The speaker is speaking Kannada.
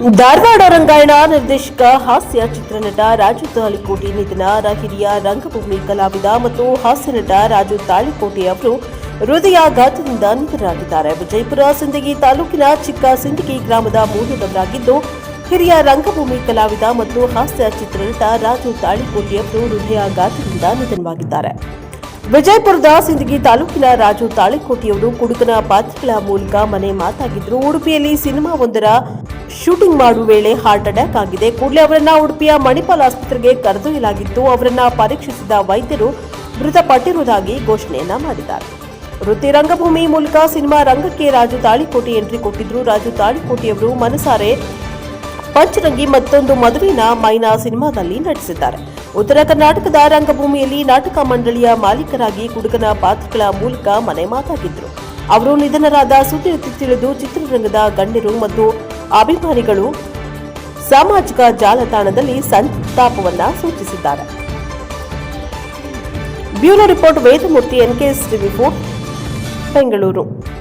ಧಾರವಾಡ ರಂಗಾಯಣ ನಿರ್ದೇಶಕ ಹಾಸ್ಯ ಚಿತ್ರನಟ ರಾಜು ತಾಳಿಕೋಟೆ, ನಿಧನ ಹಿರಿಯ ರಂಗಭೂಮಿ ಕಲಾವಿದ ಮತ್ತು ಹಾಸ್ಯ ನಟ ರಾಜು ತಾಳಿಕೋಟೆ ಅವರು ಹೃದಯಾಘಾತದಿಂದ ನಿಧನರಾಗಿದ್ದಾರೆ. ವಿಜಯಪುರ ಸಿಂದಗಿ ತಾಲೂಕಿನ ಚಿಕ್ಕ ಸಿಂದಗಿ ಗ್ರಾಮದ ಮೂಲದವರಾಗಿದ್ದು ಹಿರಿಯ ರಂಗಭೂಮಿ ಕಲಾವಿದ ಮತ್ತು ಹಾಸ್ಯ ಚಿತ್ರನಟ ರಾಜು ತಾಳಿಕೋಟೆ ಅವರು ಹೃದಯಾಘಾತದಿಂದ ನಿಧನವಾಗಿದ್ದಾರೆ. ವಿಜಯಪುರದ ಸಿಂದಗಿ ತಾಲೂಕಿನ ರಾಜು ತಾಳಿಕೋಟೆಯವರು ಕುಡುಕನ ಪಾತ್ರಗಳ ಮೂಲಕ ಮನೆ ಮಾತಾಗಿದ್ದರು ಉಡುಪಿಯಲ್ಲಿ ಸಿನಿಮಾವೊಂದರ ಶೂಟಿಂಗ್ ಮಾಡುವ ವೇಳೆ ಹಾರ್ಟ್ ಅಟ್ಯಾಕ್ ಆಗಿದೆ. ಕೂಡಲೇ ಅವರನ್ನ ಉಡುಪಿಯ ಮಣಿಪಾಲ್ ಆಸ್ಪತ್ರೆಗೆ ಕರೆದೊಯ್ಯಲಾಗಿತ್ತು. ಅವರನ್ನ ಪರೀಕ್ಷಿಸಿದ ವೈದ್ಯರು ಮೃತಪಟ್ಟಿರುವುದಾಗಿ ಘೋಷಣೆಯನ್ನ ಮಾಡಿದ್ದಾರೆ. ವೃತ್ತಿ ರಂಗಭೂಮಿ ಮೂಲಕ ಸಿನಿಮಾ ರಂಗಕ್ಕೆ ರಾಜು ತಾಳಿಕೋಟಿ ಎಂಟ್ರಿ ಕೊಟ್ಟಿದ್ರು. ರಾಜು ತಾಳಿಕೋಟೆಯವರು ಮನಸಾರೆ ಪಂಚರಂಗಿ ಮತ್ತೊಂದು ಮದುವಿನ ಮೈನಾ ಸಿನಿಮಾದಲ್ಲಿ ನಟಿಸಿದ್ದಾರೆ. ಉತ್ತರ ಕರ್ನಾಟಕದ ರಂಗಭೂಮಿಯಲ್ಲಿ ನಾಟಕ ಮಂಡಳಿಯ ಮಾಲೀಕರಾಗಿ ಕುಡುಗನ ಪಾತ್ರಗಳ ಮೂಲಕ ಮನೆ ಮಾತಾಗಿದ್ರು. ಅವರು ನಿಧನರಾದ ಸುದ್ದಿ ತಿಳಿದು ಚಿತ್ರರಂಗದ ಗಣ್ಯರು ಮತ್ತು ಅಭಿಮಾನಿಗಳು ಸಾಮಾಜಿಕ ಜಾಲತಾಣದಲ್ಲಿ ಸಂತಾಪವನ್ನ ಸೂಚಿಸಿದ್ದಾರೆ. Bureau report Vedamurthy NKS TV Bengaluru.